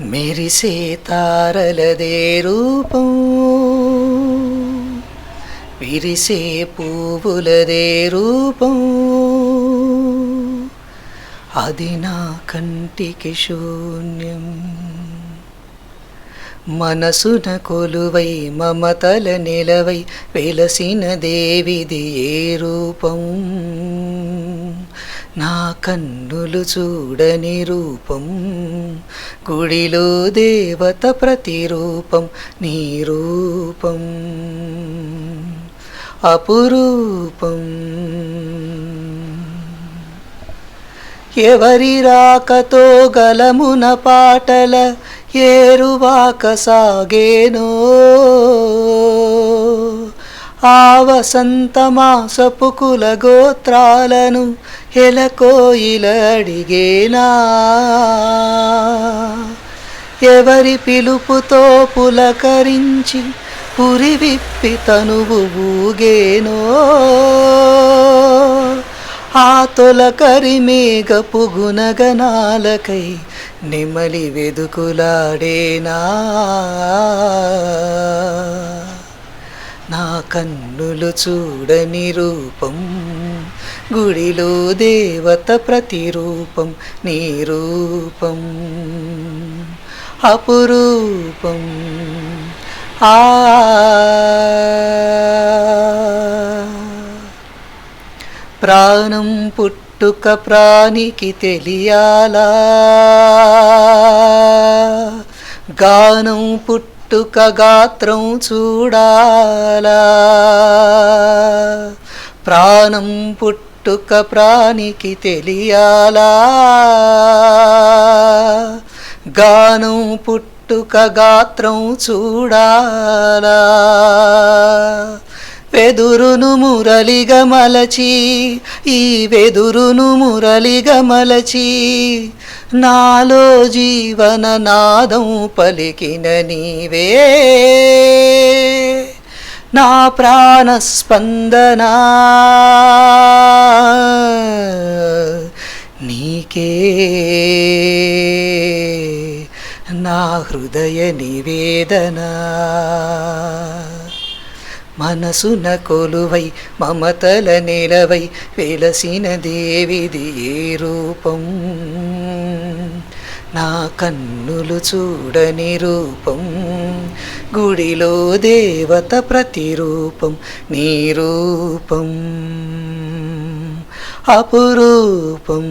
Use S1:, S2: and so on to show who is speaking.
S1: మెరిసే తారలదే రూపం విరిసే పువ్వులదే రూపం. అది నా కంటికి శూన్యం. మనసున కొలువై మమతల నిలవై వెలసిన దేవిది ఏ రూపం? నా కన్నులు చూడని రూపం గుడిలో దేవత ప్రతిరూపం నీ రూపం అపురూపం. ఎవరి రాకతో గలమున పాటల ఏరువాక సాగేనో ఆ వసంత మాసపు కుల గోత్రాలను ఎలకోయిలడిగేనా? ఎవరి పిలుపుతో పులకరించి పురి విప్పి తనువు ఊగేనో? ఆ తొలకరి మేఘపు గుణగణాలకై నిమలి వెదుకులాడేనా? కన్నులు చూడని రూపం గుడిలో దేవత ప్రతిరూపం నీ రూపం అపురూపం. ఆ ప్రాణం పుట్టుక ప్రాణికి తెలియాలా? గానం పుట్టు పుట్టుక గాత్రం చూడాలా. ప్రాణం పుట్టుక ప్రాణికి తెలియాలా. గానం పుట్టుక గాత్రం చూడాలా. వెదురును మురళిగ మలచి ఈ వెదురును మురళిగ మలచి నాలో జీవన నాదం పలికిన నీవే. నా ప్రాణస్పందన నీకే. నా హృదయ నివేదనా. మనసున కొలువై మమతల నిలవై వెలసిన దేవిది ఏ రూపం? నా కన్నులు చూడని రూపం గుడిలో దేవత ప్రతిరూపం నీ రూపం అపురూపం.